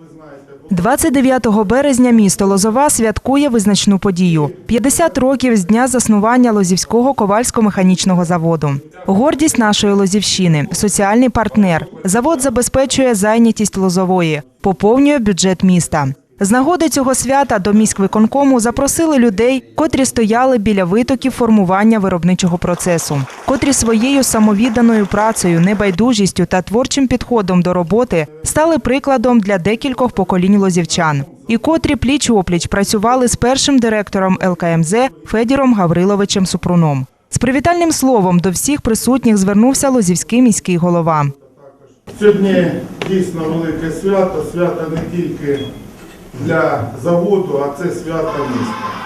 ви знаєте, було 29 березня місто Лозова святкує визначну подію 50 років з дня заснування Лозівського ковальсько-механічного заводу. Гордість нашої Лозівщини, соціальний партнер. Завод забезпечує зайнятість Лозової, поповнює бюджет міста. З нагоди цього свята до міськвиконкому запросили людей, котрі стояли біля витоків формування виробничого процесу, котрі своєю самовідданою працею, небайдужістю та творчим підходом до роботи стали прикладом для декількох поколінь лозівчан, і котрі пліч опліч працювали з першим директором ЛКМЗ Федіром Гавриловичем Супруном. З привітальним словом до всіх присутніх звернувся лозівський міський голова. Сьогодні дійсно велике свято, свято не тільки для заводу, а це свято міста.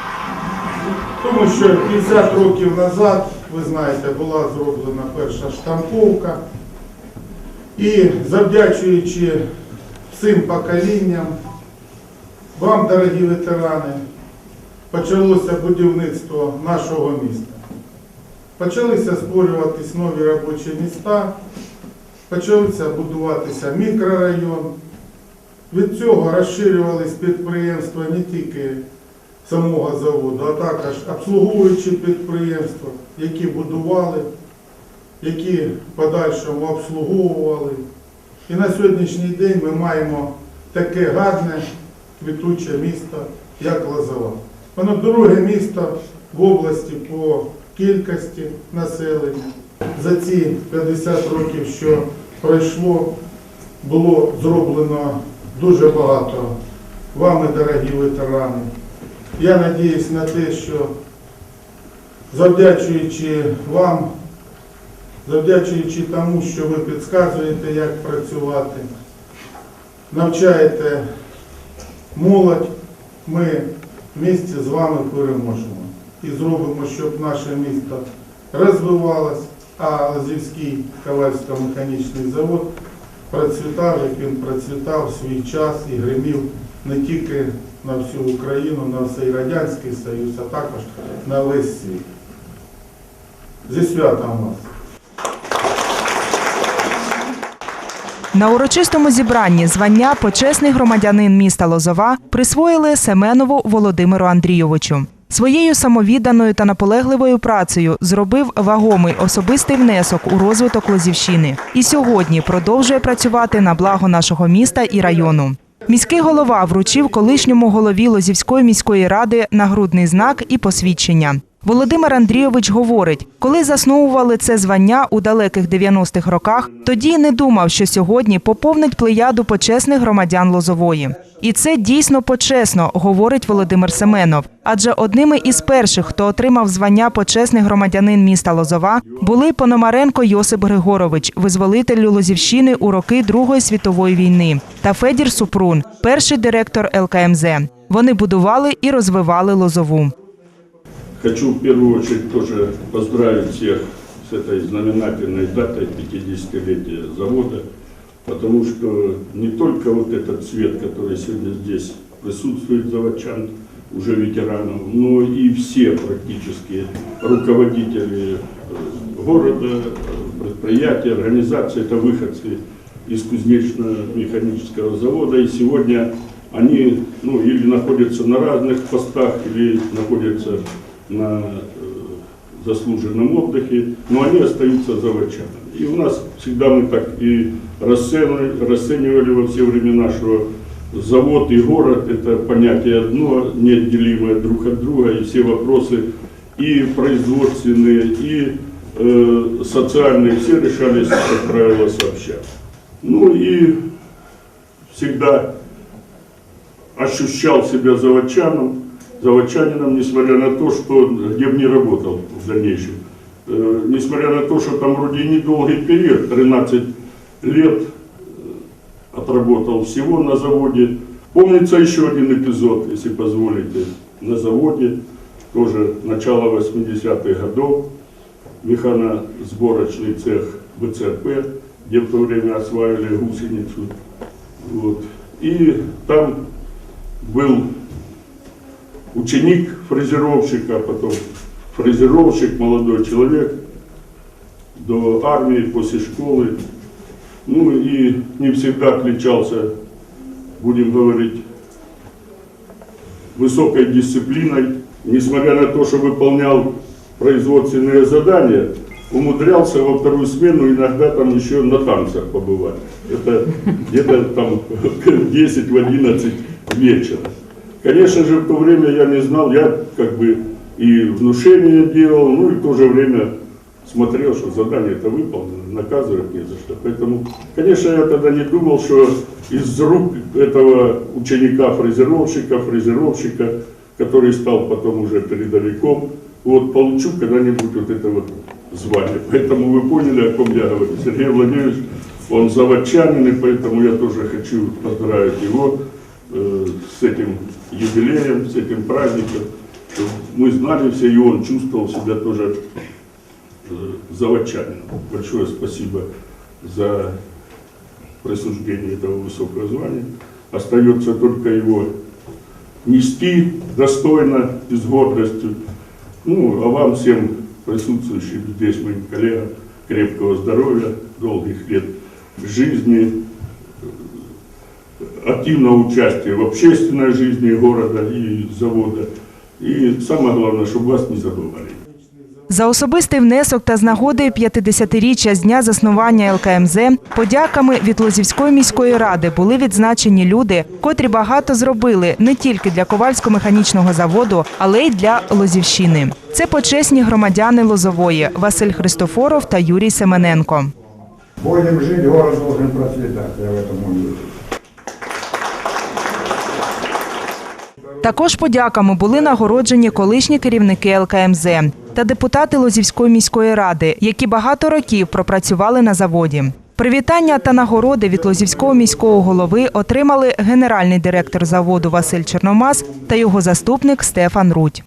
Тому що 50 років назад, ви знаєте, була зроблена перша штамповка. І завдячуючи цим поколінням, вам, дорогі ветерани, почалося будівництво нашого міста. Почалися створюватись нові робочі міста, почався будуватися мікрорайон. Від цього розширювались підприємства не тільки самого заводу, а також обслуговуючі підприємства, які будували, які подальшому обслуговували. І на сьогоднішній день ми маємо таке гарне, квітуче місто, як Лозова. Воно друге місто в області по кількості населення. За ці 50 років, що пройшло, було зроблено дуже багато вами, дорогі ветерани. Я надіюсь на те, що завдячуючи вам, завдячуючи тому, що ви підказуєте, як працювати, навчаєте молодь, ми місті з вами переможемо і зробимо, щоб наше місто розвивалось, а Лазівський Ковальсько-механічний завод процвітав, як він процвітав в свій час і гримів не тільки на всю Україну, на всей Радянський Союз, а також на весь світ. Зі святом вас! На урочистому зібранні звання почесний громадянин міста Лозова присвоїли Семенову Володимиру Андрійовичу. Своєю самовідданою та наполегливою працею зробив вагомий особистий внесок у розвиток Лозівщини і сьогодні продовжує працювати на благо нашого міста і району. Міський голова вручив колишньому голові Лозівської міської ради нагрудний знак і посвідчення. Володимир Андрійович говорить, коли засновували це звання у далеких 90-х роках, тоді не думав, що сьогодні поповнить плеяду почесних громадян Лозової. І це дійсно почесно, говорить Володимир Семенов. Адже одними із перших, хто отримав звання почесний громадянин міста Лозова, були Пономаренко Йосип Григорович, визволитель Лозівщини у роки Другої світової війни, та Федір Супрун, перший директор ЛКМЗ. Вони будували і розвивали Лозову. Хочу в первую очередь тоже поздравить всех с этой знаменательной датой 50-летия завода, потому что не только вот этот цвет, который сегодня здесь присутствует заводчан, уже ветеранов, но и все практически руководители э, города, предприятия, организации, это выходцы из кузнечно-механического завода, и сегодня они ну, или находятся на разных постах, или находятся на э, заслуженном отдыхе, но они остаются заводчанами. И у нас всегда мы так и расценивали, расценивали во все времена, что завод и город – это понятие одно, неотделимое друг от друга, и все вопросы и производственные, и э, социальные, все решались, как правило, сообща. Ну и всегда ощущал себя заводчаном, заводчанином, несмотря на то, что где бы не работал в дальнейшем. Э, Несмотря на то, что там вроде недолгий период, 13 лет э, отработал всего на заводе. Помнится еще один эпизод, если позволите, на заводе, тоже начало 80-х годов, механосборочный цех БЦП, где в то время осваивали гусеницу. Вот. И там был ученик фрезеровщика, а потом фрезеровщик, молодой человек, до армии, после школы. Ну и не всегда отличался будем говорить, высокой дисциплиной, несмотря на то, что выполнял производственные задания, умудрялся во вторую смену иногда там еще на танцах побывать. Это где-то там в 10 в 11 вечера. Конечно же, в то время я не знал, я как бы и внушение делал, ну и в то же время смотрел, что задание это выполнено, наказывать не за что. Поэтому, конечно, я тогда не думал, что из рук этого ученика-фрезеровщика, фрезеровщика, который стал потом уже передовиком, вот получу когда-нибудь вот это вот звание. Поэтому вы поняли, о ком я говорю. Сергей Владимирович, он заводчанин, и поэтому я тоже хочу поздравить его э, с этим юбилеем, с этим праздником, мы знали все, и он чувствовал себя тоже э, заводчанином. Большое спасибо за присуждение этого высокого звания. Остается только его нести достойно и с гордостью. Ну, а вам всем присутствующим здесь, моим коллегам, крепкого здоровья, долгих лет жизни, активного участия в общественной жизни города и завода. И самое главное, чтобы вас не забывали. За особистий внесок та з нагоди 50-річчя з дня заснування ЛКМЗ подяками від Лозівської міської ради були відзначені люди, котрі багато зробили не тільки для Ковальсько-механічного заводу, але й для Лозівщини. Це почесні громадяни Лозової Василь Христофоров та Юрій Семененко. Будем жить, город должен процветать, я в этом уверен. Також подяками були нагороджені колишні керівники ЛКМЗ та депутати Лозівської міської ради, які багато років пропрацювали на заводі. Привітання та нагороди від Лозівського міського голови отримали генеральний директор заводу Василь Чорномаз та його заступник Стефан Рудь.